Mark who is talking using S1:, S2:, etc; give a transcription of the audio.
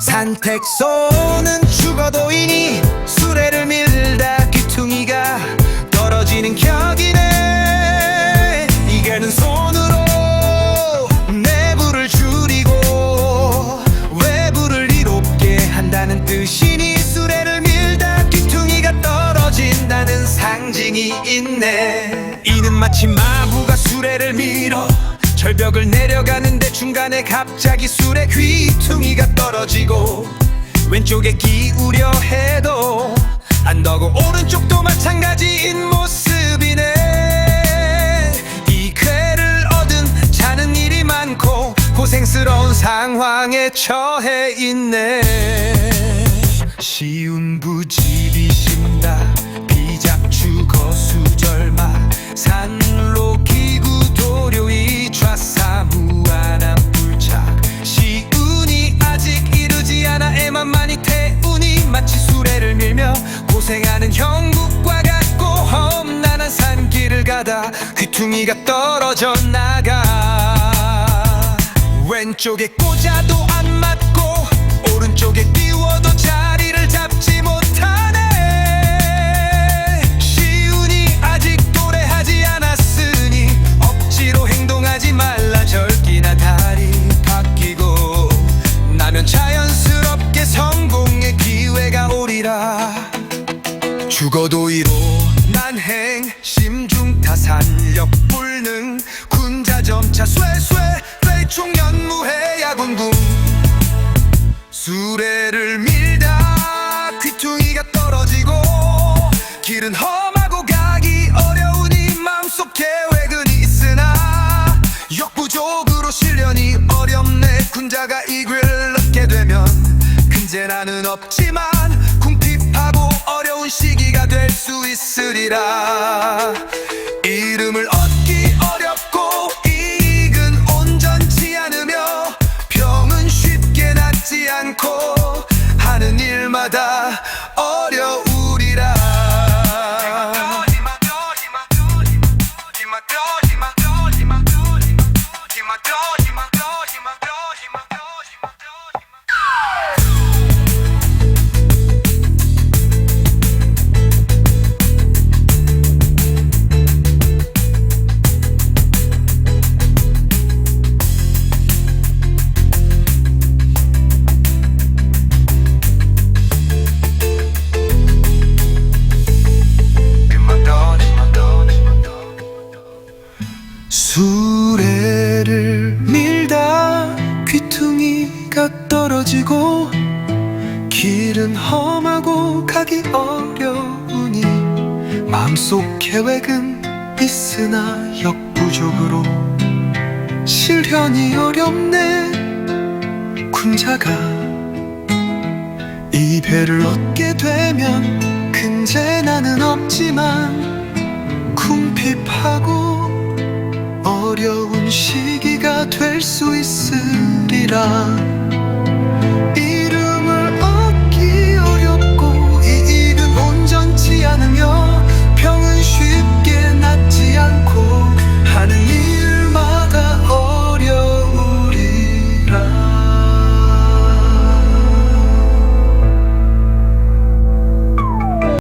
S1: 산택 소는 죽어도 이니 있네. 이는 마치 마부가 수레를 밀어 절벽을 내려가는데 중간에 갑자기 술에 귀퉁이가 떨어지고 왼쪽에 기우려 해도 안 더고 오른쪽도 마찬가지인 모습이네. 이 괴를 얻은 자는 일이 많고 고생스러운 상황에 처해 있네. 쉬운 부지리신다. 비잡주 거수절마 산로 기구 도료 이 좌 사무한한 불착. 시운이 아직 이르지 않아 애만만이 태운이 마치 수레를 밀며 고생하는 형국과 같고 험난한 산길을 가다 귀퉁이가 떨어져 나가. 왼쪽에 꽂아도 안 맞고 오른쪽에 띄워도 자리를 잡지 죽어도 이로 난행 심중타 산력 불능 군자점차 쇠쇠. 회총연무해 야군궁 수레를 밀다 귀퉁이가 떨어지고 길은 험하고 가기 어려우니 마음속 계획은 있으나 역부족으로 실련이 어렵네. 군자가 이 길을 얻게 되면 근제 나는 없지만 있으리라. 이름을 얻 귀퉁이가 떨어지고 길은 험하고 가기 어려우니 마음속 계획은 있으나 역부족으로 실현이 어렵네. 군자가 이 배를 얻게 되면 근제 나는 없지만 궁핍하고 어려운 시기가 될 수 있으리라